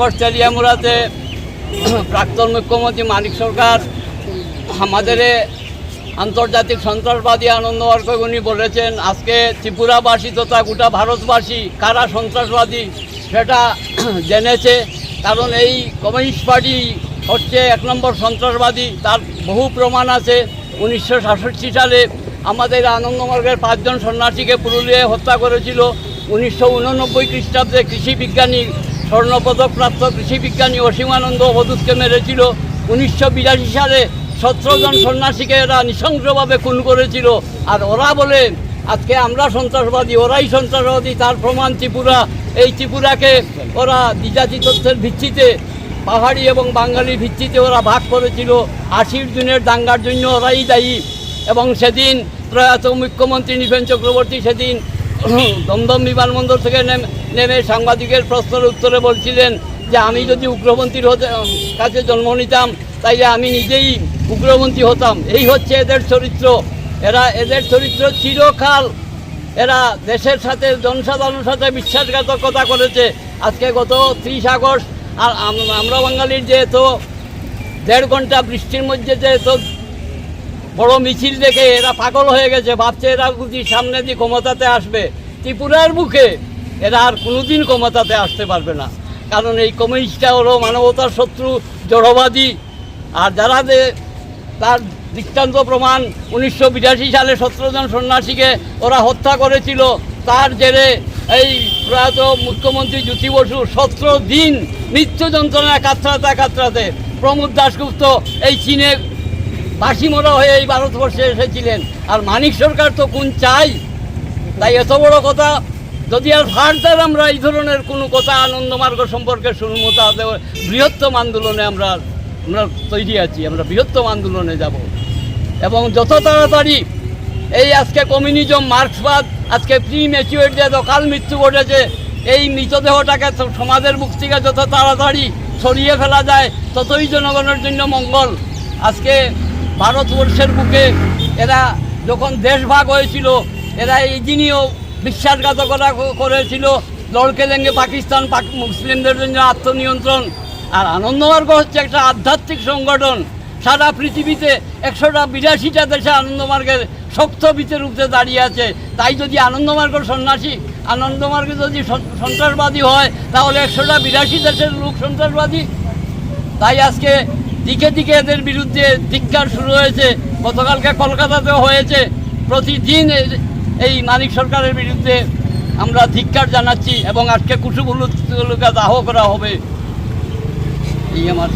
তেলিয়ামুড়াতে প্রাক্তন মুখ্যমন্ত্রী মানিক সরকার, আমাদের আন্তর্জাতিক সন্ত্রাসবাদী আনন্দবর্গ উনি বলেছেন, আজকে ত্রিপুরাবাসী তথা গোটা ভারতবাসী কারা সন্ত্রাসবাদী সেটা জেনেছে, কারণ এই কমিউনিস্ট পার্টি হচ্ছে এক নম্বর সন্ত্রাসবাদী, তার বহু প্রমাণ আছে। উনিশশো সাতষট্টি সালে আমাদের আনন্দমার্গের পাঁচজন সন্ন্যাসীকে পুরুলিয়ায় হত্যা করেছিল। উনিশশো উননব্বই খ্রিস্টাব্দে কৃষি বিজ্ঞানী স্বর্ণপদক প্রাপ্ত কৃষি বিজ্ঞানী অসীমানন্দ অবধূতকে মেরেছিল। উনিশশো বিরাশি সালে সতেরো জন সন্ন্যাসীকে এরা নৃশংসভাবে খুন করেছিল। আর ওরা বলে আজকে আমরা সন্ত্রাসবাদী, ওরাই সন্ত্রাসবাদী, তার প্রমাণ ত্রিপুরা। এই ত্রিপুরাকে ওরা দ্বিজাতি তথ্যের ভিত্তিতে, পাহাড়ি এবং বাঙালি ভিত্তিতে ওরা ভাগ করেছিল। আশির জুনের দাঙ্গার জন্য ওরাই দায়ী। এবং সেদিন প্রয়াত মুখ্যমন্ত্রী নিপেন চক্রবর্তী সেদিন দমদম বিমানবন্দর থেকে নেমে সাংবাদিকের প্রশ্নের উত্তরে বলছিলেন যে আমি যদি উগ্রপন্থীর হতে, কাছে জন্ম নিতাম, তাইলে আমি নিজেই উগ্রপন্থী হতাম। এই হচ্ছে এদের চরিত্র। এরা, এদের চরিত্র চিরকাল এরা দেশের সাথে, জনসাধারণের সাথে বিশ্বাসঘাতকতা করেছে। আজকে গত ত্রিশ আগস্ট, আর আম- আমরা বাঙালির যেহেতু দেড় ঘণ্টা বৃষ্টির মধ্যে যেহেতু বড় মিছিল দেখে এরা পাগল হয়ে গেছে, ভাবছে এরা বুঝি সামনে দিয়ে ক্ষমতাতে আসবে। ত্রিপুরার মুখে এরা আর কোনোদিন ক্ষমতাতে আসতে পারবে না। কারণ এই কমিউনিস্টটা হলো মানবতার শত্রু, জড়বাদী। আর যারা যে তার দৃষ্টান্ত প্রমাণ উনিশশো বিরাশি সালে সতেরো জন সন্ন্যাসীকে ওরা হত্যা করেছিল, তার জেরে এই প্রয়াত মুখ্যমন্ত্রী জ্যোতি বসু সতেরো দিন মৃত্যু যন্ত্রণা কাতরাতে কাতরাতে প্রমোদ দাশগুপ্ত এই চীনে বাসি মোড়া হয়ে এই ভারতবর্ষে এসেছিলেন। আর মানিক সরকার তো কোন চাই। তাই এত বড় কথা, যদি আর ফার্দার আমরা এই ধরনের কোনো কথা আনন্দমার্গ সম্পর্কে শুনব, তাহলে বৃহত্তম আন্দোলনে আমরা আমরা তৈরি আছি, আমরা বৃহত্তম আন্দোলনে যাব। এবং যত তাড়াতাড়ি এই আজকে কমিউনিজম মার্ক্সবাদ, আজকে প্রি ম্যাচিউর যে দকাল মৃত্যু ঘটেছে, এই মৃতদেহটাকে সমাজের মুখ থেকে যত তাড়াতাড়ি ছড়িয়ে ফেলা যায়, ততই জনগণের জন্য মঙ্গল। আজকে ভারতবর্ষের বুকে এরা যখন দেশ ভাগ হয়েছিল, এরা এই দিনেও বিশ্বাসঘাতকতা করেছিল। লড়কে লেঙ্গে পাকিস্তান মুসলিমদের জন্য আত্মনিয়ন্ত্রণ। আর আনন্দমার্গ হচ্ছে একটা আধ্যাত্মিক সংগঠন। সারা পৃথিবীতে একশোটা বিরাশিটা দেশে আনন্দমার্গের শক্ত ভিতের উপরে দাঁড়িয়ে আছে। তাই যদি আনন্দমার্গ সন্ন্যাসী, আনন্দমার্গ যদি সন্ত্রাসবাদী হয়, তাহলে একশোটা বিরাশি দেশের লোক সন্ত্রাসবাদী। তাই আজকে দিকে দিকে এদের বিরুদ্ধে ধিক্কার শুরু হয়েছে। গতকালকে কলকাতাতেও হয়েছে। প্রতিদিন এই মানিক সরকারের বিরুদ্ধে আমরা ধিক্কার জানাচ্ছি এবং আজকে কুসুবুলুকা দাহ করা হবে। এই আমার